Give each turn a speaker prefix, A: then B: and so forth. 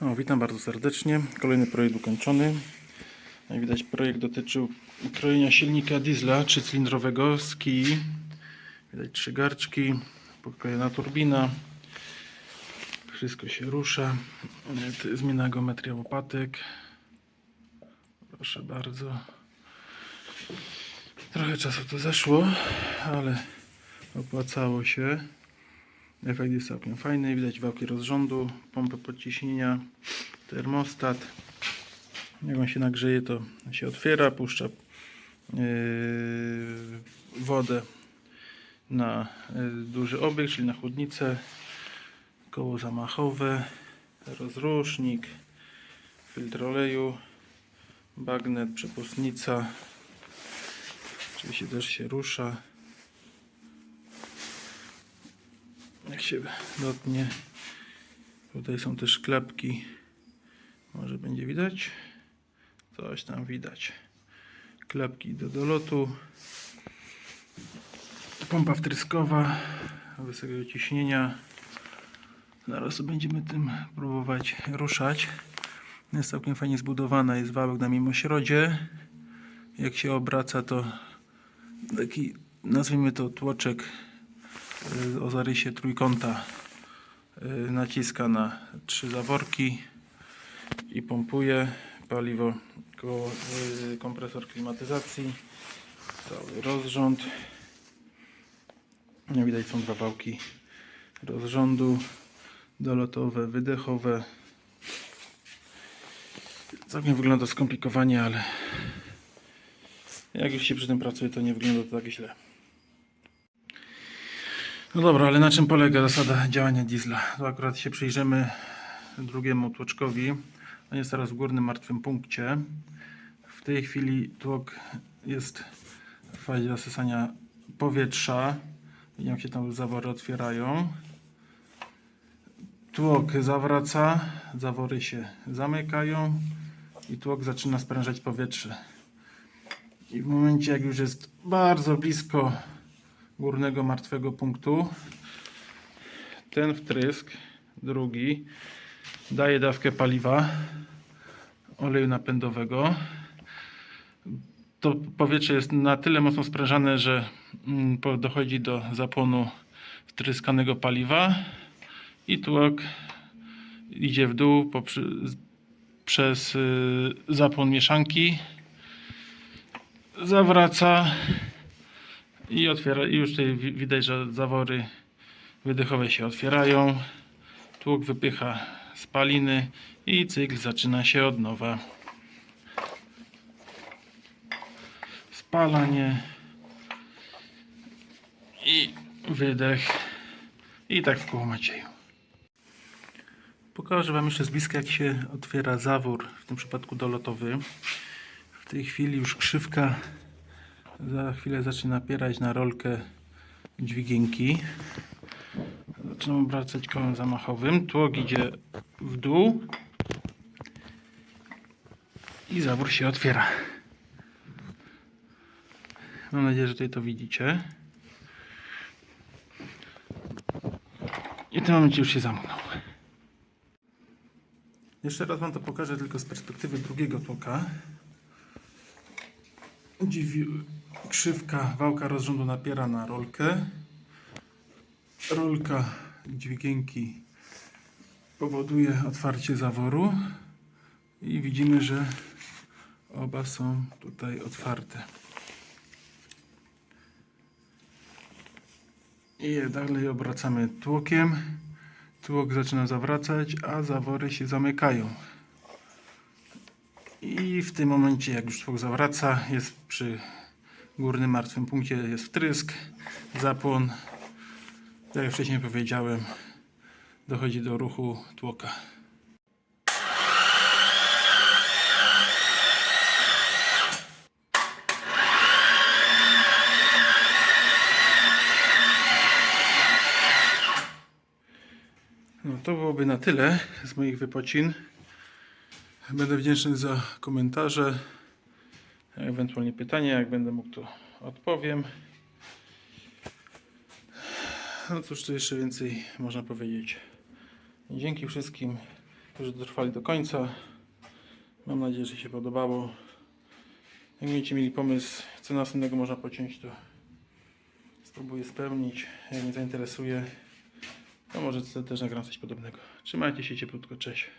A: O, witam bardzo serdecznie. Kolejny projekt ukończony. Jak widać projekt dotyczył krojenia silnika diesla trzycylindrowego z kij. Widać trzy garczki, pokrojona turbina. Wszystko się rusza. Zmiana geometria łopatek. Proszę bardzo. Trochę czasu to zeszło, ale opłacało się. Efekt jest całkiem fajny, widać wałki rozrządu, pompę podciśnienia, termostat. Jak on się nagrzeje, to się otwiera, puszcza yy, wodę na yy, duży obieg, czyli na chłodnicę, koło zamachowe, rozrusznik, filtr oleju, bagnet, przepustnica. Oczywiście też się rusza. Jak się dotnie. Tutaj są też klapki. Może będzie widać? Coś tam widać. Klapki do dolotu. Pompa wtryskowa wysokiego ciśnienia. Zaraz będziemy tym próbować ruszać. Jest całkiem fajnie zbudowana. Jest wałek na mimośrodzie. Jak się obraca to taki nazwijmy to tłoczek o zarysie trójkąta y, naciska na trzy zaworki i pompuje paliwo koło y, kompresor klimatyzacji cały rozrząd. Jak widać są dwa wałki rozrządu dolotowe, wydechowe. Całkiem wygląda skomplikowanie, ale jak już się przy tym pracuje to nie wygląda to tak źle no dobra, ale na czym polega zasada działania diesla? To akurat się przyjrzymy drugiemu tłoczkowi. On jest teraz w górnym martwym punkcie. W tej chwili tłok jest w fazie zasysania powietrza. Widzimy, jak się tam zawory otwierają. Tłok zawraca, zawory się zamykają i tłok zaczyna sprężać powietrze. I w momencie, jak już jest bardzo blisko górnego martwego punktu. Ten wtrysk, drugi, daje dawkę paliwa, oleju napędowego. To powietrze jest na tyle mocno sprężane, że mm, dochodzi do zapłonu wtryskanego paliwa i tłok idzie w dół przez y, zapłon mieszanki, zawraca i otwiera, i już tutaj wi- widać, że zawory wydechowe się otwierają. Tłok wypycha spaliny i cykl zaczyna się od nowa. Spalanie i wydech. I tak w koło Macieju. Pokażę Wam jeszcze z bliska, jak się otwiera zawór, w tym przypadku dolotowy. W tej chwili już krzywka za chwilę zaczyna napierać na rolkę dźwigienki. Zaczynam obracać kołem zamachowym. Tłok idzie w dół i zawór się otwiera. Mam nadzieję, że tutaj to widzicie. I w tym momencie już się zamknął. Jeszcze raz Wam to pokażę tylko z perspektywy drugiego tłoka. Dziwi, krzywka wałka rozrządu napiera na rolkę. Rolka dźwigienki powoduje otwarcie zaworu i widzimy, że oba są tutaj otwarte. I dalej obracamy tłokiem. Tłok zaczyna zawracać, a zawory się zamykają. I w tym momencie, jak już tłok zawraca, jest przy górnym martwym punkcie jest wtrysk, zapłon. Tak jak wcześniej powiedziałem, dochodzi do ruchu tłoka. No to byłoby na tyle z moich wypocin. Będę wdzięczny za komentarze, ewentualnie pytania. Jak będę mógł, to odpowiem. No cóż, tu jeszcze więcej można powiedzieć. Dzięki wszystkim którzy dotrwali do końca. Mam nadzieję, że się podobało. Jak będziecie mieli pomysł, co następnego można pociąć, to spróbuję spełnić. Jak mnie zainteresuje, to może też nagram coś podobnego. Trzymajcie się cieplutko, cześć.